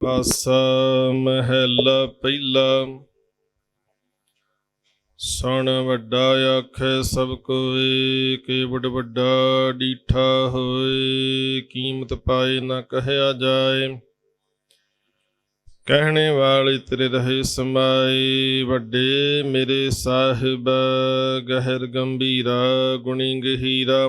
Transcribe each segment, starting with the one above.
ਪਾਸਾ ਮਹਿਲਾ ਪਹਿਲਾ। ਸਣ ਵੱਡਾ ਆਖੈ ਸਭ ਕੋਏ ਕੇਵਡ ਵੱਡਾ ਡੀਠਾ ਹੋਏ, ਕੀਮਤ ਪਾਏ ਨਾ ਕਹਿਆ ਜਾਏ। ਕਹਿਣੇ ਵਾਲੇ ਤੇਰੇ ਰਹੇ ਸਮਾਏ, ਵੱਡੇ ਮੇਰੇ ਸਾਹਿਬ, ਗਹਿਰ ਗੰਭੀਰਾ, ਗੁਣੀ ਗਹੀਰਾ।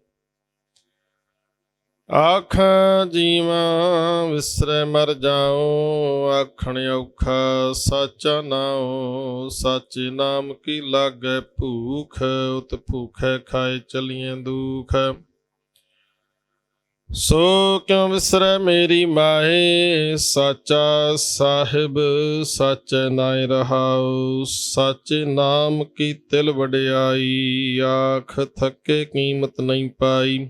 ਆਖਾਂ ਜੀਵਾਂ ਵਿਸਰੈ ਮਰ ਜਾਓ ਆਖਣ ਔਖਾ ਸਾਚਾ ਨਾਉ, ਸਾਚੇ ਨਾਮ ਕੀ ਲਾਗੈ ਭੂਖ, ਉਤ ਭੂਖੈ ਖਾਏ ਚਲੀਏ ਦੁਖ। ਸੋ ਕਿਉ ਵਿਸਰੈ ਮੇਰੀ ਮਾਏ, ਸਾਚਾ ਸਾਹਿਬ ਸਾਚੈ ਨਾਇ ਰਹਾਉ, ਸਾਚੇ ਨਾਮ ਕੀ ਤਿਲ ਵਡਿਆਈ, ਆਖ ਥੱਕੇ ਕੀਮਤ ਨਹੀਂ ਪਾਈ।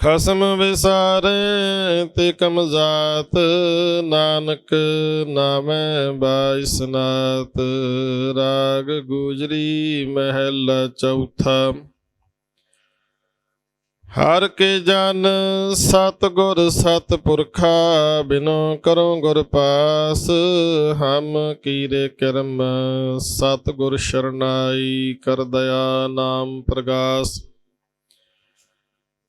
ਖਸਮ ਵਿਸਾਰੇ ਤੇ ਕਮਜ਼ਾਤ ਨਾਨਕ ਨਾਮੈ ਬਾਇਸਨਾਤ ਰਾਗ ਗੁਜਰੀ ਮਹਿਲਾ ਚੌਥਾ। ਹਰ ਕੇ ਜਨ ਸਤ ਗੁਰ ਸਤ ਪੁਰਖਾ, ਬਿਨੋ ਕਰੋ ਗੁਰ ਪਾਸ, ਹਮ ਕੀਰੇ ਕਰਮ, ਸਤ ਗੁਰ ਸ਼ਰਨਾਈ ਕਰ ਦਇਆ ਨਾਮ ਪ੍ਰਗਾਸ।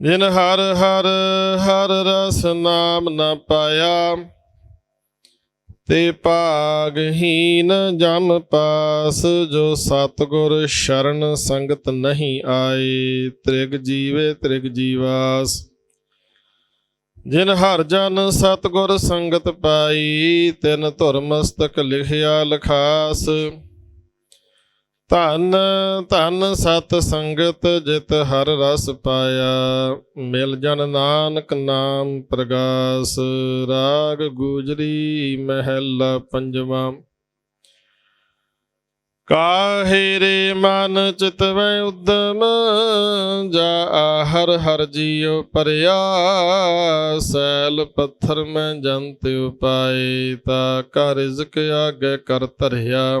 ਜਿਨ ਹਰ ਹਰ ਹਰ ਰਸ ਨਾਮ ਨ ਪਾਇਆ, ਤੇ ਭਾਗਹੀਨ ਜਮ ਪਾਸ, ਜੋ ਸਤਗੁਰ ਸ਼ਰਨ ਸੰਗਤ ਨਹੀਂ ਆਏ, ਤ੍ਰਿਗ ਜੀਵੇ ਤ੍ਰਿਗ ਜੀਵਾਸ। ਜਿਨ ਹਰ ਜਨ ਸਤਗੁਰ ਸੰਗਤ ਪਾਈ, ਤਿਨ ਧੁਰ ਮਸਤਕ ਲਿਖਿਆ ਲਖਾਸ। ਧਨ ਧਨ ਸਤ ਸੰਗਤ ਜਿਤ ਹਰ ਰਸ ਪਾਇਆ, ਮਿਲ ਜਨ ਨਾਨਕ ਨਾਮ ਪ੍ਰਗਾਸ, ਰਾਗ ਗੁਜਰੀ ਮਹਿਲਾ ਪੰਜਵਾ। ਕਾਹੇ ਰੇ ਮਨ ਚਿਤਵੈ ਉਦਮ, ਜਾ ਹਰ ਹਰ ਜੀਉ ਪਰਿਆ, ਸੈਲ ਪੱਥਰ ਮੈਂ ਜੰਤ ਉਪਾਏ, ਤਾ ਕਰ ਰਿਜ਼ਕ ਆਗੇ ਕਰ ਧਰਿਆ।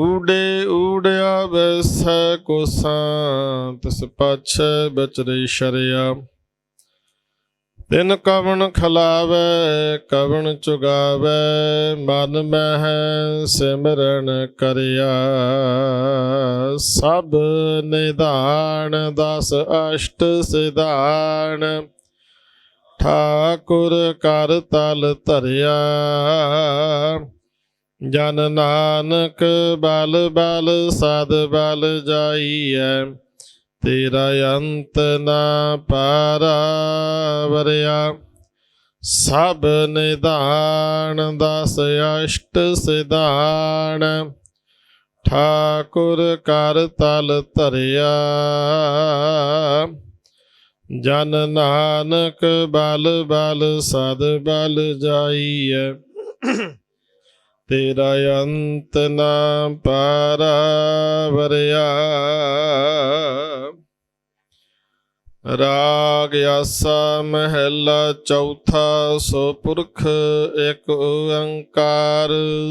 ਊੜੇ ਊੜਿਆ ਵੈਸੈ ਕੋਸਾਂ ਤਿਸ ਪਾਛੈ ਬਚਰੇ ਸ਼ਰਿਆ। ਤਿਨ ਕਵਣ ਖਲਾਵੇ, ਕਵਣ ਚੁਗਾਵੇ, ਮਨ ਮਹਿ ਸਿਮਰਨ ਕਰਿਆ। ਸਭ ਨਿਧਾਨ ਦਸ ਅਸ਼ਟ ਸਿਧਾਨ, ਠਾਕੁਰ ਕਰ ਤਲ ਧਰਿਆ। ਜਨ ਨਾਨਕ ਬਲ ਬਲ ਸਦ ਬਲ ਜਾਈਐ, ਤੇਰਾ ਅੰਤ ਨਾ ਪਾਰਾ ਵਰਿਆ ਸਭ ਨਿਧਾਨ ਦਸ ਅਸ਼ਟ ਸਿਧਾਨ, ਠਾਕੁਰ ਕਰ ਤਲ ਧਰਿਆ। ਜਨ ਨਾਨਕ ਬਲ ਬਲ ਸਦ ਬਲ ਜਾਈਐ। ਤੇਰਾ ਅੰਤ ਨਾ ਪਾਰਾ ਵਰਿਆ ਰਾਗ ਆਸਾ ਮਹਿਲਾ ਚੌਥਾ, ਸੋ ਪੁਰਖ ਇੱਕ ਓੰਕਾਰ।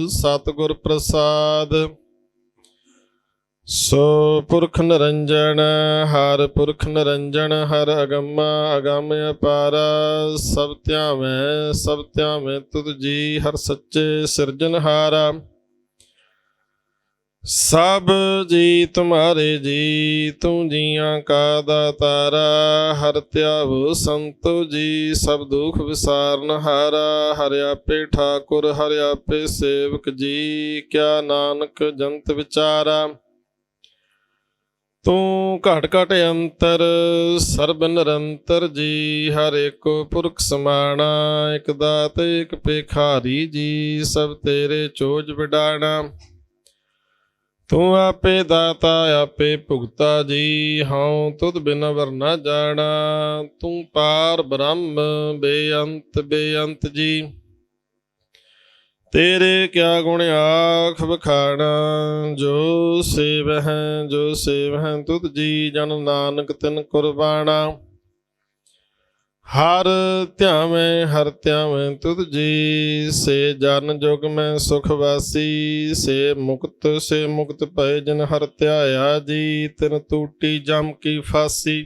ਸਤਿਗੁਰ ਪ੍ਰਸਾਦ ਸੋ ਪੁਰਖ ਨਿਰੰਜਨ, ਹਰ ਪੁਰਖ ਨਿਰੰਜਨ, ਹਰ ਅਗੰਮਾ ਅਗੰਮ ਅਪਾਰਾ। ਸਭ ਧਿਆਵੇਂ ਸਭ ਧਿਆਵੇਂ ਤੁਧ ਜੀ, ਹਰ ਸੱਚੇ ਸਿਰਜਨਹਾਰਾ ਸਭ ਜੀ ਤੁਮਾਰੇ ਜੀ, ਤੂੰ ਜੀਆਂ ਕਾ ਦਾਤਾਰਾ। ਹਰ ਧਿਆਵ ਸੰਤੋ ਜੀ, ਸਭ ਦੁਖ ਵਿਸਾਰਨ ਹਾਰਾ। ਹਰਿ ਆਪੇ ਠਾਕੁਰ, ਹਰਿ ਆਪੇ ਸੇਵਕ ਜੀ, ਕਿਆ ਨਾਨਕ ਜੰਤ ਵਿਚਾਰਾ। ਤੂੰ ਘਟ ਘਟ ਅੰਤਰ, ਸਰਬ ਨਿਰੰਤਰ ਜੀ, ਹਰ ਏਕੋ ਪੁਰਖ ਸਮਾਣਾ, ਇਕ ਦਾਤ, ਇਕ ਪੇਖਾਰੀ ਜੀ, ਸਭ ਤੇਰੇ ਚੋਜ ਵਿਡਾਣਾ। ਤੂੰ ਆਪੇ ਦਾਤਾ, ਆਪੇ ਭੁਗਤਾ ਜੀ, ਹਉ ਤੁਧ ਬਿਨ ਵਰਨਾ ਜਾਣਾ। ਤੂੰ ਪਾਰ ਬ੍ਰਹਮ, ਬੇਅੰਤ ਬੇਅੰਤ ਜੀ। ਤੇਰੇ ਕਿਆ ਗੁਣ ਆਖ ਬਖਾਣਾ ਜੋ ਸੇਵ ਹੈ ਜੋ ਸੇਵ ਹੈ ਤੁਧ ਜੀ ਜਨ ਨਾਨਕ ਤਿਨ ਕੁਰਬਾਣਾ। ਹਰ ਧਿਆਵੇਂ ਹਰ ਧਿਆਵੇਂ ਤੁਧ ਜੀ, ਸੇ ਜਨ ਜੁਗ ਮੈਂ ਸੁਖ ਵਾਸੀ, ਸੇ ਮੁਕਤ ਸੇ ਮੁਕਤ ਭਏ ਜਨ ਹਰ ਧਿਆਇਆ ਜੀ, ਤਿਨ ਟੂਟੀ ਜਮ ਕੀ ਫਾਸੀ।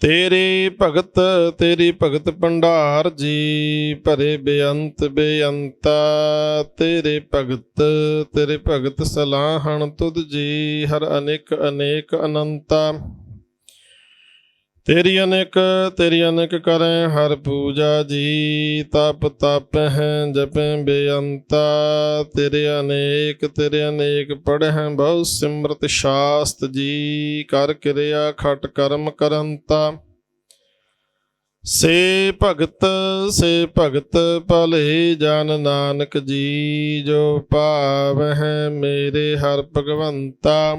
ਤੇਰੇ ਭਗਤ, ਤੇਰੀ ਭਗਤ ਭੰਡਾਰ ਜੀ, ਭਰੇ ਬੇਅੰਤ ਬੇਅੰਤਾ। ਤੇਰੇ ਭਗਤ ਤੇਰੇ ਭਗਤ ਸਲਾਹਣ ਤੁਧ ਜੀ, ਹਰ ਅਨੇਕ ਅਨੇਕ ਅਨੰਤਾ। ਤੇਰੀ ਅਨੇਕ ਤੇਰੀ ਅਨੇਕ ਕਰੇ, ਹਰ ਪੂਜਾ ਜੀ, ਤਪ ਤਪ ਹੈ, ਜਪੈ ਬੇਅੰਤਾ। ਤੇਰੇ ਅਨੇਕ ਤੇਰੇ ਅਨੇਕ ਪੜ੍ਹੈ ਬਹੁ ਸਿਮਰਤ ਸ਼ਾਸਤ ਜੀ, ਕਰ ਕਿਰਿਆ ਖਟ ਕਰਮ ਕਰੰਤਾ। ਸੇ ਭਗਤ ਸੇ ਭਗਤ ਭਲੇ ਜਨ ਨਾਨਕ ਜੀ, ਜੋ ਭਾਵ ਹੈ ਮੇਰੇ ਹਰ ਭਗਵੰਤਾ।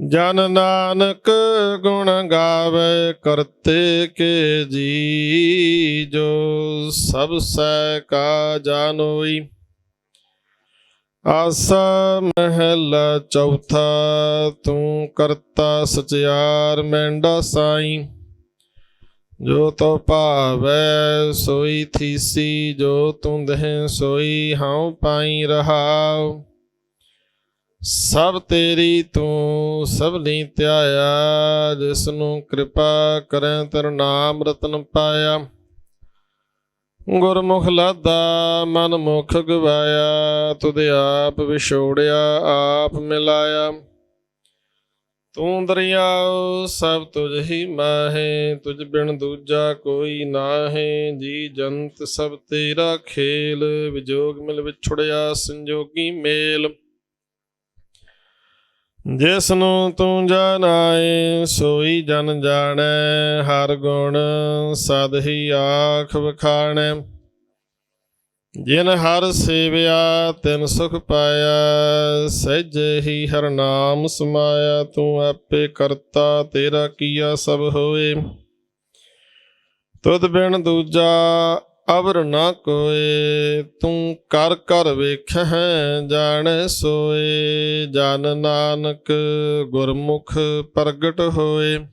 ਜਨ ਨਾਨਕ ਗੁਣ ਗਾਵੇ ਕਰਤੇ ਕੇ ਜੀ, ਜੋ ਸਭ ਸੈ ਕਾ ਜਾਨੋਈ ਆਸਾ ਮਹਿਲ ਚੌਥਾ, ਤੂੰ ਕਰਤਾ ਸਚਿਆਰ ਮੈਂਡਾ ਸਾਈ। ਜੋ ਤੋ ਭਾਵੈ ਸੋਈ ਥੀਸੀ, ਜੋ ਤੂੰ ਦਹਿ ਸੋਈ ਹਉ ਪਾਈ ਰਹਾਉ। ਸਭ ਤੇਰੀ ਤੂੰ, ਸਭ ਲਈ ਧਿਆਇਆ ਜਿਸ ਨੂੰ ਕਿਰਪਾ ਕਰੈ ਤੇਰਾ ਨਾਮ ਰਤਨ ਪਾਇਆ। ਗੁਰਮੁਖ ਲਾਦਾ, ਮਨ ਮੁਖ ਗਵਾਇਆ, ਤੁਧ ਆਪ ਵਿਛੋੜਿਆ, ਆਪ ਮਿਲਾਇਆ। ਤੂੰ ਦਰਿਆਓ, ਸਭ ਤੁਝ ਹੀ ਮਾਹੇ, ਤੁਝ ਬਿਨ ਦੂਜਾ ਕੋਈ ਨਾਹੇ। ਜੀ ਜੰਤ ਸਭ ਤੇਰਾ ਖੇਲ, ਵਿਜੋਗ ਮਿਲ ਵਿਛੜਿਆ, ਸੰਜੋਗੀ ਮੇਲ। ਜਿਸ ਨੂੰ ਤੂੰ ਜਾਣਾਏ, ਸੋਈ ਜਨ ਜਾਣੈ, ਹਰ ਗੁਣ ਸਦ ਹੀ ਆਖ ਵਖਾਣੈ। ਜਿਨ ਹਰ ਸੇਵਿਆ, ਤਿਨ ਸੁਖ ਪਾਇਆ, ਸਹਿਜ ਹੀ ਹਰ ਨਾਮ ਸਮਾਇਆ, ਤੂੰ ਆਪੇ ਕਰਤਾ, ਤੇਰਾ ਕੀਆ ਸਭ ਹੋਏ। ਤੁਧ ਬਿਨ ਦੂਜਾ ਅਵਰ ਨਾ ਕੋਏ, ਤੂੰ ਕਰ ਕਰ ਵੇਖਹਿ, ਜਾਣੈ ਸੋਏ। ਜਨ ਨਾਨਕ ਗੁਰਮੁਖ ਪ੍ਰਗਟ ਹੋਏ।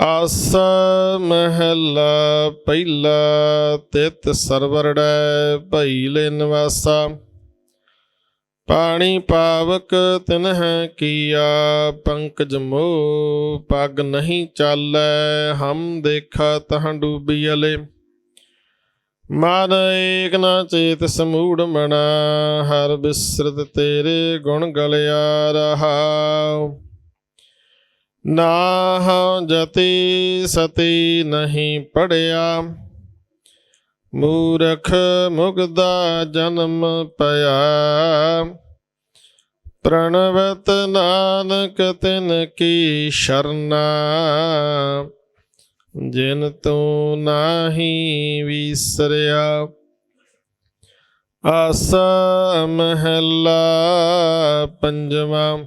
ਆਸ ਮਹਿਲਾ ਪਹਿਲਾ, ਤਿਤ ਸਰਵਰੜੈ ਭਈ ਲੈ ਨਿਵਾਸਾ। ਪਾਣੀ ਪਾਵਕ ਤਿਨਹਿ ਕੀਆ, ਪੰਕਜ ਮੋ ਪਗ ਨਹੀਂ ਚਾਲੈ, ਹਮ ਦੇਖਾ ਤਹਾਂ ਡੂਬੀਅਲੇ ਮਨ ਏਕ ਨਾ ਚੇਤ ਸਮੂੜ ਮਣਾ ਹਰ ਬਿਸਰਤ ਤੇਰੇ ਗੁਣ ਗਲਿਆ ਰਹਾ। ਨਾ ਹਉ ਜਤੀ ਸਤੀ ਨਹੀਂ ਪੜਿਆ। ਮੂਰਖ ਮੁਗਦਾ ਜਨਮ ਪਿਆ। ਪ੍ਰਣਵਤ ਨਾਨਕ ਤਿਨ ਕੀ ਸ਼ਰਨਾ। ਜਿਨ ਤੂੰ ਨਾਹੀ ਵਿਸਰਿਆ। ਆਸਾ ਮਹਿਲਾ ਪੰਜਵਾਂ।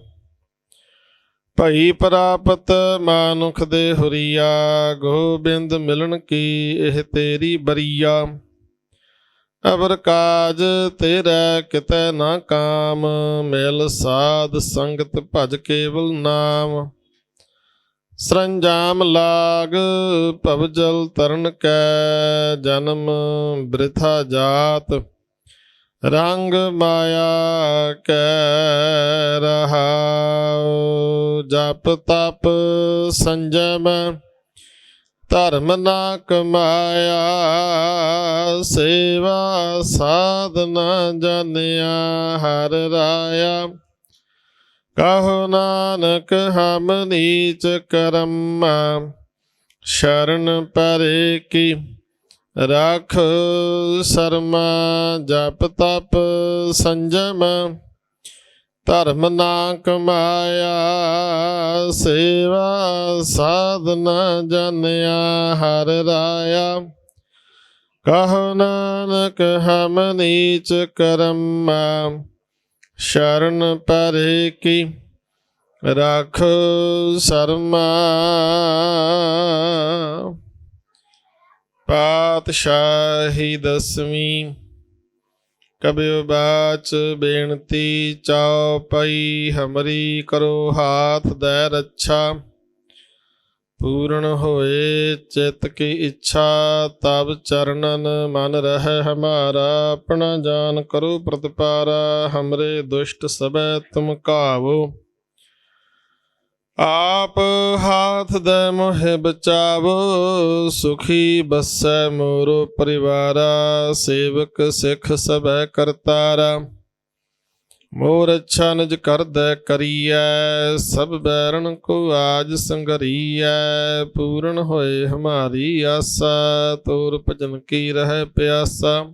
ਭਈ ਪ੍ਰਾਪਤ ਮਾਨੁਖ ਦੇ ਹੁਰੀਆ, ਗੋਬਿੰਦ ਮਿਲਣ ਕੀ ਇਹ ਤੇਰੀ ਬਰੀਆ? ਅਬਰ ਕਾਜ ਤੇਰਾ ਕਿਤੈ ਨਾ ਕਾਮ, ਮਿਲ ਸਾਧ ਸੰਗਤ ਭਜ ਕੇਵਲ ਨਾਮ। ਸਰੰਜਾਮ ਲਾਗ ਭਵਜਲ ਤਰਨ ਕੈ, ਜਨਮ ਬ੍ਰਿਥਾ ਜਾਤ। ਰੰਗ ਮਾਇਆ ਕੈ ਰਹਾਉ। ਜਪ ਤਪ ਸੰਜਮ ਧਰਮ ਨਾ ਕਮਾਇਆ, ਸੇਵਾ ਸਾਧਨਾ ਜਾਣਿਆ, ਹਰ ਰਾਇਆ। ਕਹੋ ਨਾਨਕ, ਹਮ ਨੀਚ ਕਰਮ, ਸ਼ਰਨ ਪਰੇ ਕੀ ਰਖ, ਸਰਮਾ ਜਪ ਤਪ ਸੰਜਮ ਧਰਮ ਨਾ ਕਮਾਇਆ, ਸੇਵਾ ਸਾਧਨਾ ਜਾਣਿਆ, ਹਰ ਰਾਇਆ। ਕਹੋ ਨਾਨਕ, ਹਮ ਨੀਚ ਕਰਮ, ਸ਼ਰਨ ਪਰੇ ਕੀ ਰਖ ਸਰਮਾ। ਪਾਤਸ਼ਾਹੀ ਦਸਵੀਂ ਕਬਿਓ ਬਾਚ ਬੇਨਤੀ ਚਾਉ ਪਈ, ਹਮਰੀ ਕਰੋ ਹਾਥ ਦੈ ਰੱਛਾ। ਪੂਰਨ ਹੋਏ ਚਿਤ ਕੀ ਇੱਛਾ, ਤਬ ਚਰਨਨ ਮਨ ਰਹਿ ਹਮਾਰਾ। ਆਪਣਾ ਜਾਨ ਕਰੋ ਪ੍ਰਤਪਾਰਾ, ਹਮਰੇ ਦੁਸ਼ਟ ਸਬੈ ਤੁਮ ਕਾਵੋ ਆਪ ਹਾਥ ਦੇ ਮੋਹਿ ਬਚਾਵੋ, ਸੁਖੀ ਬਸੈ ਮੋਰੋ ਪਰਿਵਾਰਾ, ਸੇਵਕ ਸਿੱਖ ਸਭੈ ਕਰਤਾਰਾ। ਮੋਰ ਅੱਛਾ ਨਿਜ ਕਰਦੈ ਕਰੀਐ, ਸਭ ਬੈਰਨ ਕੋ ਆਜ ਸੰਗਰੀਐ, ਪੂਰਨ ਹੋਏ ਹਮਾਰੀ ਆਸਾ, ਤੋਰ ਭਜਨ ਕੀ ਰਹਿ ਪਿਆਸਾ।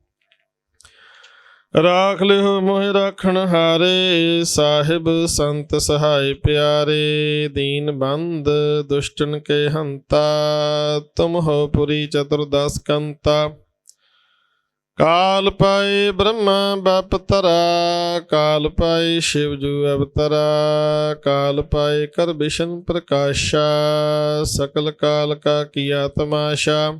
ਰਾਖ ਲਿਓ ਮੋਹਿ ਰਾਖਣ ਹਾਰੇ, ਸਾਹਿਬ ਸੰਤ ਸਹਾਇ ਪਿਆਰੇ, ਦੀਨ ਬੰਦ ਦੁਸ਼ਟਨ ਕੇ ਹੰਤਾ, ਤੁਮ ਹੋ ਪੁਰੀ ਚਤੁਰਦਸ ਕੰਤਾ। ਕਾਲ ਪਾਏ ਬ੍ਰਹਮਾ ਬਪ ਤਰਾ ਕਾਲ ਪਾਏ ਸ਼ਿਵ ਜੂ ਅਵਤਰਾ, ਕਾਲ ਪਾਏ ਕਰ ਬਿਸ਼ਨ ਪ੍ਰਕਾਸ਼ਾ, ਸਕਲ ਕਾਲ ਕਾ ਕੀਆ ਤਮਾਸ਼ਾ।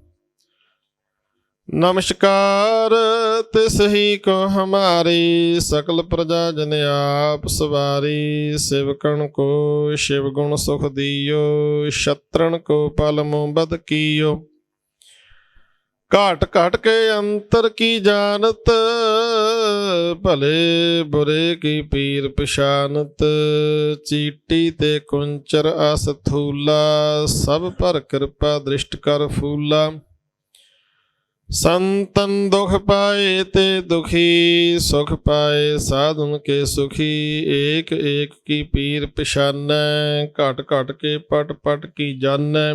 ਨਮਸਕਾਰ, ਤਿਸ ਹੀ ਕੋ ਹਮਾਰੀ ਸਕਲ ਪ੍ਰਜਾ ਜਨ ਆਪ ਸਵਾਰੀ, ਸਿਵਕਣ ਕੋ ਸ਼ਿਵ ਗੁਣ ਸੁਖ ਦਿਓ ਸ਼ਤਰਣ ਕੋ ਪਲ ਮੁਬਦ ਕੀਓ। ਘਾਟ ਘਾਟ ਕੇ ਅੰਤਰ ਕੀ ਜਾਣਤ, ਭਲੇ ਬੁਰੇ ਕੀ ਪੀਰ ਪਛਾਨਤ, ਚੀਟੀ ਤੇ ਕੁੰਚਰ ਅਸਥੂਲਾ ਸਭ ਪਰ ਕਿਰਪਾ ਦ੍ਰਿਸ਼ਟ ਕਰ ਫੂਲਾ। ਸੰਤਨ ਦੁਖ ਪਾਏ ਤੇ ਦੁਖੀ, ਸੁਖ ਪਾਏ ਸਾਧਨ ਕੇ ਸੁਖੀ, ਏਕ ਏਕ ਕੀ ਪੀਰ ਪਛਾਨੈ, ਘਟ ਘਟ ਕੇ ਪਟ ਪਟ ਕੀ ਜਾਣੈ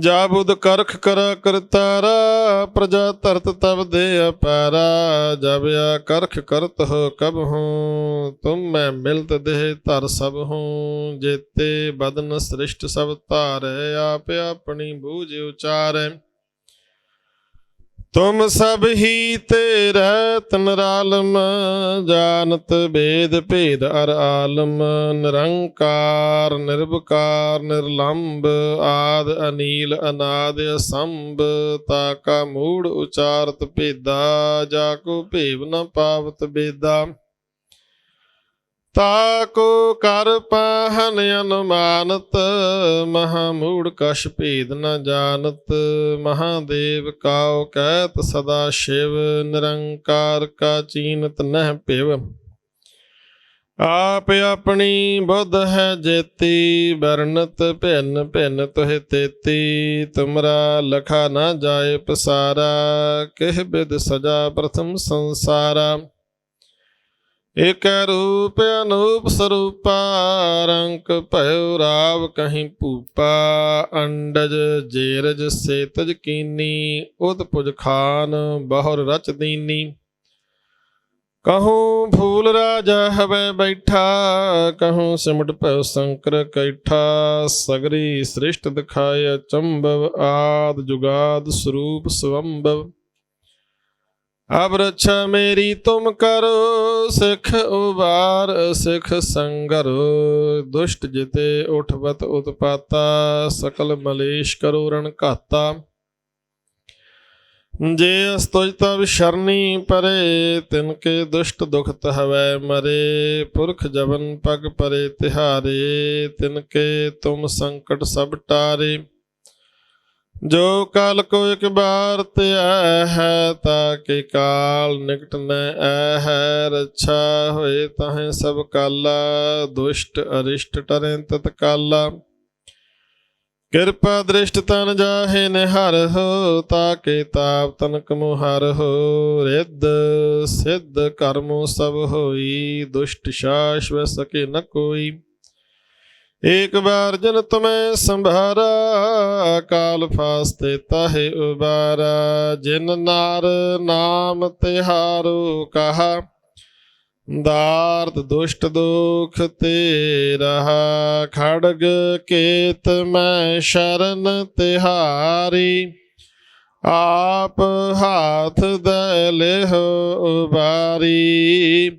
ਜਾ ਬੁਧ ਕਰਖ ਕਰ ਕਰਤਾਰਾ, ਪ੍ਰਜਾ ਧਰਤ ਤਬ ਦੇ ਅਪਾਰਾ ਜਬ ਆ ਕਰਖ ਕਰਤ ਹੋ ਕਬ ਹੂੰ, ਤੁਮ ਮੈਂ ਮਿਲਤ ਦੇਹ ਧਰ ਸਭ ਹੂੰ, ਜੇਤੇ ਬਦਨ ਸ੍ਰਿਸ਼ਟ ਸਭ ਧਾਰੈ, ਆਪ ਆਪਣੀ ਬੂਝ ਉਚਾਰੈ। ਤੁਮ ਸਭ ਹੀ ਤੇ ਰਹਿਤ ਨਿਰਾਲਮ ਜਾਣਤ ਬੇਦ ਭੇਦ ਅਰ ਆਲਮ, ਨਿਰੰਕਾਰ ਨਿਰਭਕਾਰ ਨਿਰਲੰਭ ਆਦ ਅਨੀਲ, ਅਨਾਦ ਅਸੰਭ, ਤਾ ਕਾ ਮੂੜ ਉਚਾਰਤ ਭੇਦਾ, ਜਾ ਕੋ ਭੇਵ ਨ ਪਾਵਤ ਬੇਦਾ। ਤਾ ਕੋ ਕਰ ਪਾਹਨ ਅਨੁਮਾਨਤ, ਮਹਾ ਮੂੜ ਕਛ ਭੇਦ ਨ ਜਾਣਤ, ਮਹਾਦੇਵ ਕਾਉ ਕਹਿਤ ਸਦਾ ਸ਼ਿਵ, ਨਿਰੰਕਾਰ ਕਾ ਚੀਨਤ ਨਹਿ ਭਿਵ। ਆਪ ਆਪਣੀ ਬੁੱਧ ਹੈ ਜੇਤੀ ਵਰਨਤ ਭਿੰਨ ਭਿੰਨ ਤੋਹਿ ਤੇਤੀ, ਤੁਮਰਾ ਲਖਾ ਨਾ ਜਾਏ ਪਸਾਰਾ, ਕਿਹ ਬਿਦ ਸਜਾ ਪ੍ਰਥਮ ਸੰਸਾਰਾ। ਇਕ ਰੂਪ ਅਨੂਪ ਸਰੂਪਾ, ਰੰਕ ਭਇਓ ਰਾਵ ਕਹੀਂ ਭੂਪਾ, ਅੰਡਜ ਜੇਰਜ ਸੇਤਜ ਕੀਨੀ, ਉਦ ਪੁਜ ਖਾਨ ਬਹੁਰ ਰਚ ਦੀਨੀ। ਕਹੂੰ ਫੂਲ ਰਾਜਾ ਹਵੇ ਬੈਠਾ, ਕਹੂੰ ਸਿਮਟ ਭਇਓ ਸੰਕਰ ਕੈਠਾ, ਸਗਰੀ ਸ੍ਰਿਸ਼ਟ ਦਿਖਾਇ ਚੰਬਵ, ਆਦ ਜੁਗਾਦ ਸਰੂਪ ਸਵੰਭਵ ਅਬ ਮੇਰੀ ਤੁਮ ਕਰੋ, ਸਿੱਖ ਉਬਾਰ, ਸਿੱਖ ਸੰਗਰੋ। ਦੁਸ਼ਟ ਜਿਤੇ ਉਠਵਤ ਉਤਪਾਤਾ, ਸਕਲ ਮਲੇਸ਼ ਕਰੋ ਰਣ ਘਾਤਾ। ਜੇ ਅਸਤੁਜ ਤਬ ਸ਼ਰਨੀ ਪਰੇ, ਤਿਨ ਕੇ ਦੁਸ਼ਟ ਦੁਖ ਤਹਵੈ ਮਰੇ। ਪੁਰਖ ਜਵਨ ਪਗ ਪਰੇ ਤਿਹਾਰੇ, ਤਿਨ ਕੇ ਤੁਮ ਸੰਕਟ ਸਭ ਟਾਰੇ। ਜੋ ਕਾਲ ਕੋ ਇੱਕ ਬਾਰ ਤੇ ਆਇਆ ਹੈ, ਤਾਂ ਕਿ ਕਾਲ ਨਿਕਟ ਨ ਐ ਹੈ। ਰੱਛਾ ਹੋਏ ਤਾਹੇ ਸਭ ਕਾਲਾ, ਦੁਸ਼ਟ ਅਰਿਸ਼ਟ ਟਰੈ ਤਤ ਕਾਲਾ। ਕਿਰਪਾ ਦ੍ਰਿਸ਼ਟ ਤਨ ਜਾਹੇ ਨਿਹਰ ਹੋ ਤਾਂ ਕਿ ਤਾਪ ਤਨਕ ਮੁਹਰ ਹੋ। ਰਿੱਧ ਸਿੱਧ ਕਰਮੋ ਸਭ ਹੋਈ, ਦੁਸ਼ਟ ਸ਼ਾਸ਼ਵ ਸਕੇ ਨ ਕੋਈ। ਏਕ ਬਾਰ ਜਨ ਤੁਮੈ ਸੰਭਾਰਾ ਕਾਲ ਫਾਸਤੇ ਤਾਹੇ ਉਬਾਰਾ। ਜਿਨ ਨਾਰ ਨਾਮ ਤਿਹਾਰੋ ਕਹਾ, ਦਾਰਦ ਦੁਸ਼ਟ ਦੁਖ ਤੇ ਰਹਾ। ਖੜਗ ਕੇਤ ਮੈਂ ਸ਼ਰਨ ਤਿਹਾਰੀ, ਆਪ ਹਾਥ ਦੇ ਲਿਹੁ ਉਬਾਰੀ।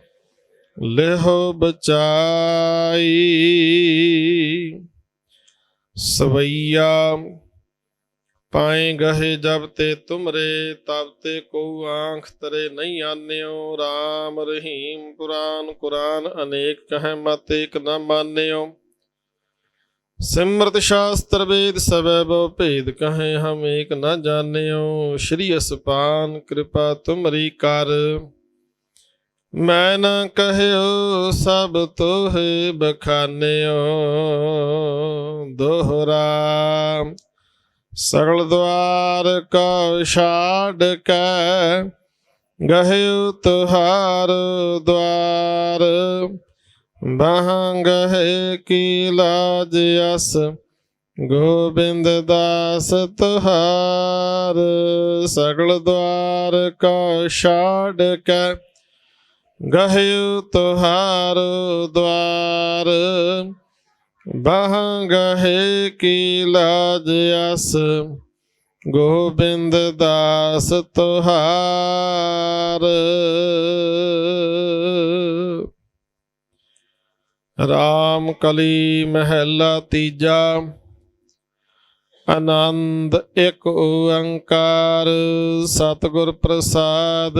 ਲਿਹੁ ਬਚਾਈ। ਸਵਈਆ ਪਾਏ ਗਹੇ ਜਬ ਤੇ ਤੁਮਰੇ, ਤਬ ਤੇ ਕੋ ਆਂਖ ਤਰੇ ਨਹੀਂ ਆਨਿਓ। RAM ਰਹੀਮ ਕੁਰਾਨ ਕੁਰਾਨ ਅਨੇਕ ਕਹੈ ਮਤ ਏਕ ਨ ਮਾਨਿਓ। ਸਿਮਰਤ ਸ਼ਾਸਤਰ ਵੇਦ ਸਭੈ ਬੋ ਭੇਦ ਕਹੈ ਹਮ ਏਕ ਨ ਜਾਣਿਓ। ਸ਼੍ਰੀ ਅਸਪਾਨ ਕਿਰਪਾ ਤੁਮਰੀ ਕਰ। ਮੈਂ ਨਾ ਕਹਿਓ ਸਭ ਤੋਹੇ ਬਖਾਨਿਓ, ਦੋਹਰਾ। ਸਗਲ ਦਵਾਰ ਕਾ ਛਾੜ ਕੈ ਗਹਿਉ ਤੁਹਾਰ ਦਵਾਰ। ਬਾਹਾਂ ਗਹਿ ਕੀ ਲਾਜ ਅਸ, ਗੋਬਿੰਦ ਦਾਸ ਤੁਹਾਰ ਸਗਲ ਦਵਾਰ ਕਾ ਛਾੜ ਕੈ ਗਹਿਉ ਤੁਹਾਰ ਦਵਾਰ, ਬਾਹਾਂ ਗਹਿ ਕੀ ਲਾਜ ਅਸ, ਗੋਬਿੰਦ ਦਾਸ ਤੁਹਾਰ। ਰਾਮ ਕਲੀ ਮਹਿਲਾ ਤੀਜਾ, ਆਨੰਦ ਇੱਕ ਓੰਕਾਰ, ਸਤਿਗੁਰ ਪ੍ਰਸਾਦ।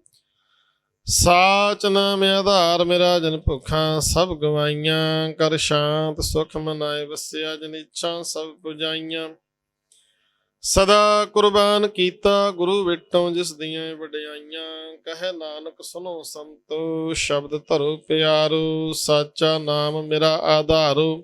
ਸਾਚ ਨਾਮ ਆਧਾਰ ਮੇਰਾ ਜਨ ਭੁਖਾਂ, ਸਭ ਗਵਾਈਆਂ, ਕਰ ਸ਼ਾਂਤ ਸੁਖ ਮਨਾਏ ਵਸਿਆ ਜਨ ਇੱਛਾ, ਸਭ ਪੁਜਾਈਆਂ। ਸਦਾ ਕੁਰਬਾਨ ਕੀਤਾ ਗੁਰੂ ਵਿਟੋਂ ਜਿਸ ਦੀਆਂ ਵਡਿਆਈਆਂ। ਕਹੇ ਨਾਨਕ ਸੁਨੋ ਸੰਤੋ, ਸ਼ਬਦ ਧਰੋ ਪਿਆਰੋ, ਸਾਚਾ ਨਾਮ ਮੇਰਾ ਆਧਾਰੋ।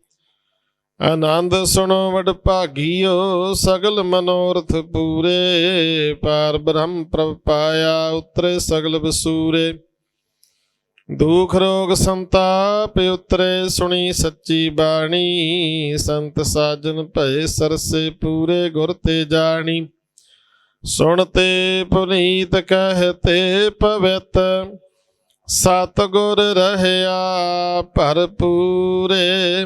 ਆਨੰਦ ਸੁਣੋ ਵਡ ਭਾਗੀਓ, ਸਗਲ ਮਨੋਰਥ ਪੂਰੇ। ਪਾਰ ਬ੍ਰਹਮ ਪ੍ਰਭ ਪਾਇਆ ਉਤਰੇ ਸਗਲ ਬਸੂਰੇ। ਦੁਖ ਰੋਗ ਸੰਤਾਪ ਉਤਰੇ ਸੁਣੀ ਸੱਚੀ ਬਾਣੀ। ਸੰਤ ਸਾਜਨ ਭਏ ਸਰਸੇ ਪੂਰੇ ਗੁਰ ਤੇ ਜਾਣੀ। ਸੁਣ ਤੇ ਪੁਨੀਤ ਕਹਤੇ ਪਵਿੱਤ। ਸਤ ਗੁਰ ਰਹਿਆ ਭਰਪੂਰੇ।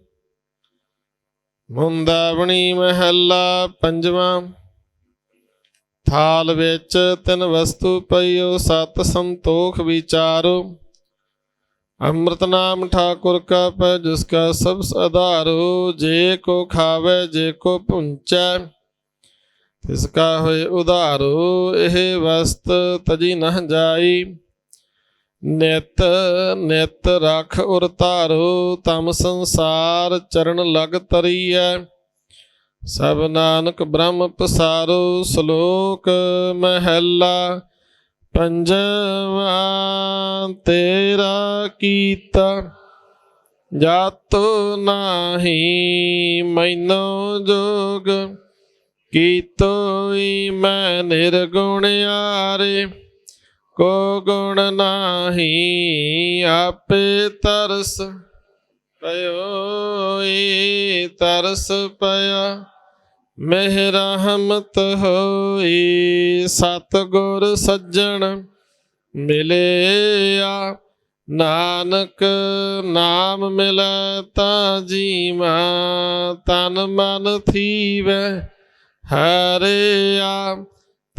ਮੁੰਦਾਵਣੀ ਮਹੱਲਾ ਪੰਜਵਾਂ। ਥਾਲ ਵਿੱਚ ਤਿੰਨ ਵਸਤੂ ਪਈਓ, ਸਤ ਸੰਤੋਖ ਵਿਚਾਰੋ। ਅੰਮ੍ਰਿਤ ਨਾਮ ਠਾਕੁਰ ਕਾ ਪੈ, ਜਿਸ ਕਾ ਸਭ ਆਧਾਰੋ। ਜੇ ਕੋ ਖਾਵੇ, ਜੇ ਕੋ ਪੁੰਚੈ ਤਿਸ ਕਾ ਹੋਏ ਉਧਾਰੋ। ਇਹ ਵਸਤ ਤਜੀ ਨਹ ਜਾਈ। ਨਿਤ ਨਿਤ ਰਖ ਉਰ ਧਾਰੋ, ਤਮ ਸੰਸਾਰ ਚਰਨ ਲਗ ਤਰੀਐ। ਸਭ ਨਾਨਕ ਬ੍ਰਹਮ ਪਸਾਰੋ, ਸ਼ਲੋਕ ਮਹਿਲਾ ਪੰਜਵਾ ਤੇਰਾ ਕੀਤਾ। ਜਾਤੋ ਨਾਹੀ ਮੈਨੋ ਜੋਗ, ਕੀਤੋਈ ਮੈਂ ਨਿਰਗੁਣ ਆਰੇ ਕੋ ਗੁਣ ਨਾਹੀ ਆਪੇ ਤਰਸ ਪਇਓ ਈ ਤਰਸ ਪਿਆ ਮਿਹਰ ਰਹਿਮਤ ਹੋਈ। ਸਤਿਗੁਰ ਸੱਜਣ ਮਿਲਿਆ, ਨਾਨਕ ਨਾਮ ਮਿਲੈ ਤਾਂ ਜੀਵਾ, ਤਨ ਮਨ ਥੀਵੈ ਹਰਿਆ।